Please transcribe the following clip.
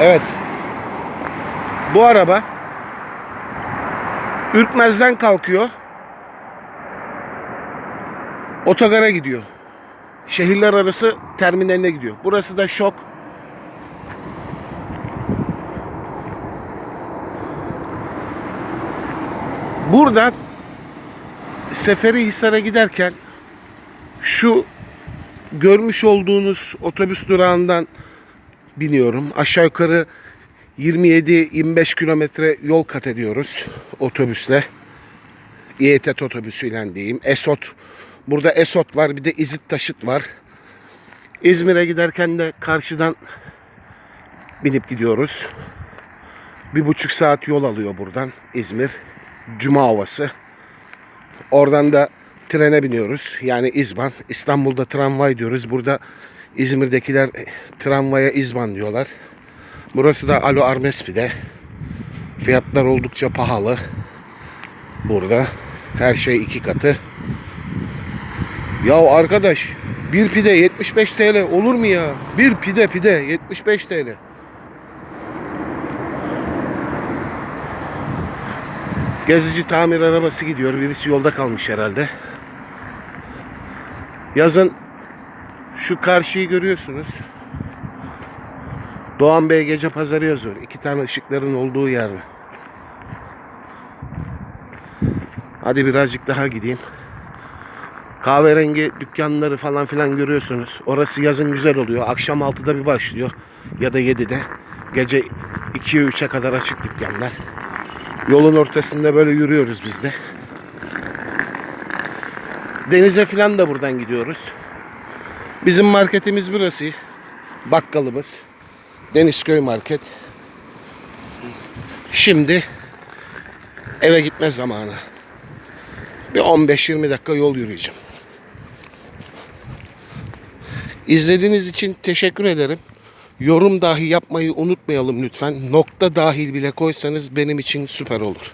Evet. Bu araba Ürkmez'den kalkıyor. Otogara gidiyor. Şehirler arası terminaline gidiyor. Burası da şok. Buradan Seferihisar'a giderken şu görmüş olduğunuz otobüs durağından biniyorum. Aşağı yukarı 27-25 kilometre yol kat ediyoruz otobüsle. İETT otobüsüyle diyeyim. Esot. Burada Esot var bir de İzit Taşıt var. İzmir'e giderken de karşıdan binip gidiyoruz. Bir buçuk saat yol alıyor buradan İzmir. Cuma havası. Oradan da trene biniyoruz. Yani İzban. İstanbul'da tramvay diyoruz. Burada İzmir'dekiler tramvaya İzban diyorlar. Burası da Alo Armespi'de. Fiyatlar oldukça pahalı. Burada. Her şey iki katı. Ya arkadaş bir pide 75 TL olur mu ya? Bir pide pide 75 TL. Gezici tamir arabası gidiyor. Birisi yolda kalmış herhalde. Yazın şu karşıyı görüyorsunuz. Doğan Bey gece pazarı yazıyor. İki tane ışıkların olduğu yerde. Hadi birazcık daha gideyim. Kahverengi dükkanları falan filan görüyorsunuz. Orası yazın güzel oluyor. Akşam 6'da bir başlıyor. Ya da 7'de. Gece 2'ye 3'e kadar açık dükkanlar. Yolun ortasında böyle yürüyoruz biz de. Denize filan da buradan gidiyoruz. Bizim marketimiz burası. Bakkalımız. Denizköy Market. Şimdi eve gitme zamanı. Bir 15-20 dakika yol yürüyeceğim. İzlediğiniz için teşekkür ederim. Yorum dahi yapmayı unutmayalım lütfen. Nokta dahil bile koysanız benim için süper olur.